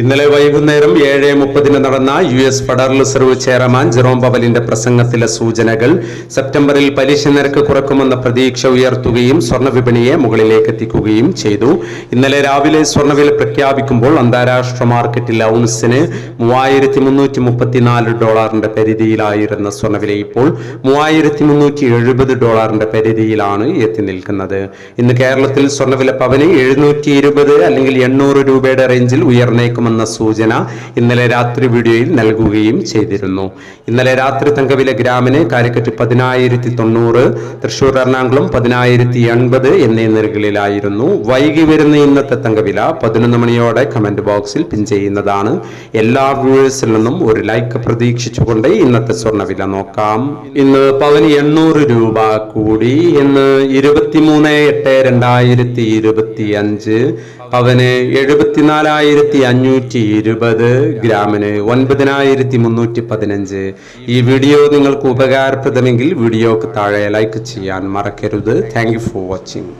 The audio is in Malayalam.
ഇന്നലെ വൈകുന്നേരം ഏഴ് മുപ്പതിന് നടന്ന U S federal reserve chairman Jerome പവലിന്റെ പ്രസംഗത്തിലെ സൂചനകൾ സെപ്റ്റംബറിൽ പലിശ നിരക്ക് കുറക്കുമെന്ന പ്രതീക്ഷ ഉയർത്തുകയും സ്വർണ വിപണിയെ മുകളിലേക്ക് എത്തിക്കുകയും ചെയ്തു. ഇന്നലെ രാവിലെ സ്വർണവില പ്രഖ്യാപിക്കുമ്പോൾ അന്താരാഷ്ട്ര മാർക്കറ്റിൽ ഔൺസിന് മൂവായിരത്തി മുന്നൂറ്റി മുപ്പത്തിനാല് ഡോളറിന്റെ പരിധിയിലായിരുന്ന സ്വർണവില ഇപ്പോൾ മൂവായിരത്തി മുന്നൂറ്റി എഴുപത് ഡോളറിന്റെ പരിധിയിലാണ് എത്തി നിൽക്കുന്നത്. ഇന്ന് കേരളത്തിൽ സ്വർണവില പവന് എഴുന്നൂറ്റി ഇരുപത് അല്ലെങ്കിൽ എണ്ണൂറ് രൂപയുടെ റേഞ്ചിൽ ഉയർന്നേക്കുമെന്ന സൂചന ഇന്നലെ രാത്രി വീഡിയോയിൽ നൽകുകയും ചെയ്തിരുന്നു. ഇന്നലെ രാത്രി തങ്കവില ഗ്രാമിന് കാലിക്കറ്റ് പതിനായിരത്തി തൊണ്ണൂറ് തൃശൂർ എറണാകുളം പതിനായിരത്തി എൺപത് എന്നീ നിരകളിലായിരുന്നു. വൈകി വരുന്ന ഇന്നത്തെ തങ്കവില പതിനൊന്ന് മണിയോടെ കമന്റ് ബോക്സിൽ പിൻ ചെയ്യുന്നതാണ്. എല്ലാ വ്യൂവേഴ്സിൽ നിന്നും ഒരു ലൈക്ക് പ്രതീക്ഷിച്ചുകൊണ്ട് ഇന്നത്തെ സ്വർണവില നോക്കാം. ഇന്ന് പവന് എണ്ണൂറ് രൂപ കൂടി. ഇന്ന് ഇരുപത്തിമൂന്ന് എട്ട് രണ്ടായിരത്തി ഇരുപത്തി അഞ്ച് പവന് എഴുപത്തിനാലായിരത്തി അഞ്ഞൂറ്റി ഇരുപത് ഗ്രാമിന് ഒൻപതിനായിരത്തി മുന്നൂറ്റി പതിനഞ്ച് ഈ വീഡിയോ നിങ്ങൾക്ക് ഉപകാരപ്രദമെങ്കിൽ വീഡിയോക്ക് താഴെ ലൈക്ക് ചെയ്യാൻ മറക്കരുത്. Thank for watching